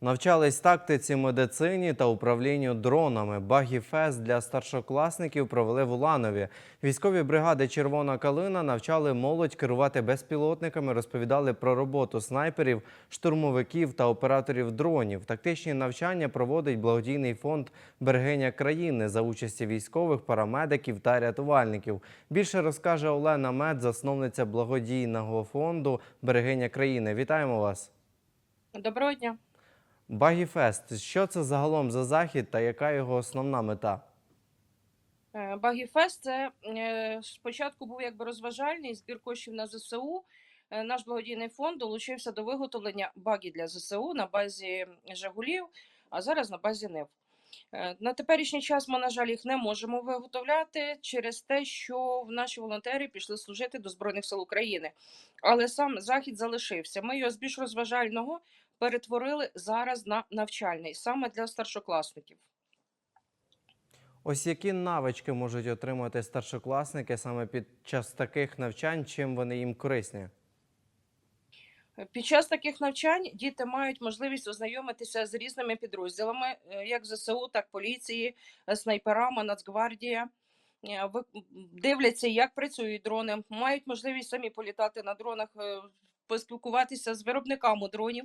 Навчались тактиці, медицині та управлінню дронами. Багі-фест для старшокласників провели в Уланові. Військові бригади Червона калина навчали молодь керувати безпілотниками, розповідали про роботу снайперів, штурмовиків та операторів дронів. Тактичні навчання проводить благодійний фонд Берегиня країни за участі військових, парамедиків та рятувальників. Більше розкаже Олена Мед, засновниця благодійного фонду Берегиня країни. Вітаємо вас! Доброго дня. Багіфест. Що це загалом за захід та яка його основна мета? Е, Багіфест це е, спочатку був якби розважальний збір коштів на ЗСУ. Е, Наш благодійний фонд долучився до виготовлення багі для ЗСУ на базі Жагулів, а зараз на базі НИВ. Е, На теперішній час ми, на жаль, їх не можемо виготовляти через те, що наші волонтери пішли служити до Збройних сил України. Але сам захід залишився. Ми його з більш розважального перетворили зараз на навчальний, саме для старшокласників. Ось які навички можуть отримати старшокласники саме під час таких навчань, чим вони їм корисні? Під час таких навчань діти мають можливість ознайомитися з різними підрозділами, е, як ЗСУ, так поліції, е, снайперами, Нацгвардія. Е, Дивляться, як працюють дрони, мають можливість самі політати на дронах, поспілкуватися з виробниками дронів,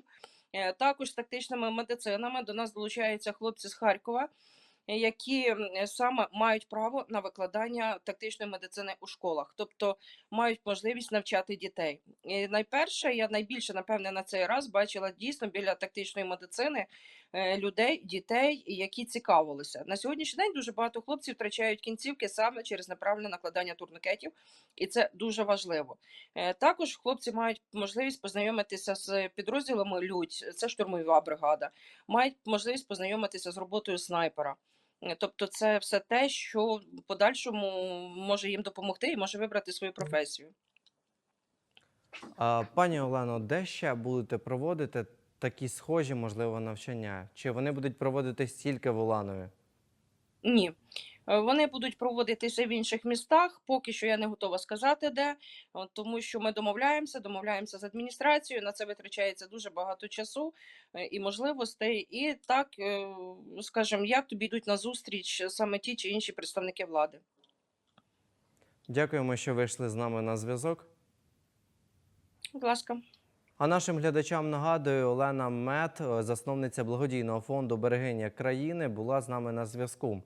також з тактичними медицинами. До нас долучаються хлопці з Харкова, які саме мають право на викладання тактичної медицини у школах, тобто мають можливість навчати дітей. І найперше, я найбільше напевне на цей раз бачила дійсно біля тактичної медицини е, людей, дітей, які цікавилися. На сьогоднішній день дуже багато хлопців втрачають кінцівки саме через неправильне накладання турникетів, і це дуже важливо. Е, Також хлопці мають можливість познайомитися з підрозділами Людь, це штурмова бригада, мають можливість познайомитися з роботою снайпера. Е, Тобто, це все те, що в подальшому може їм допомогти і може вибрати свою професію. А, пані Олено, де ще будете проводити такі схожі, можливо, навчання? Чи вони будуть проводитись тільки в Уланові? Ні. Е, Вони будуть проводитися в інших містах. Поки що я не готова сказати, де, тому що ми домовляємося, домовляємося з адміністрацією. На це витрачається дуже багато часу е, і можливостей. І так, е, скажімо, як тобі йдуть на зустріч саме ті чи інші представники влади. Дякуємо, що вийшли з нами на зв'язок. Будь ласка. А нашим глядачам нагадую, Олена Мед, засновниця благодійного фонду Берегиня країни, була з нами на зв'язку.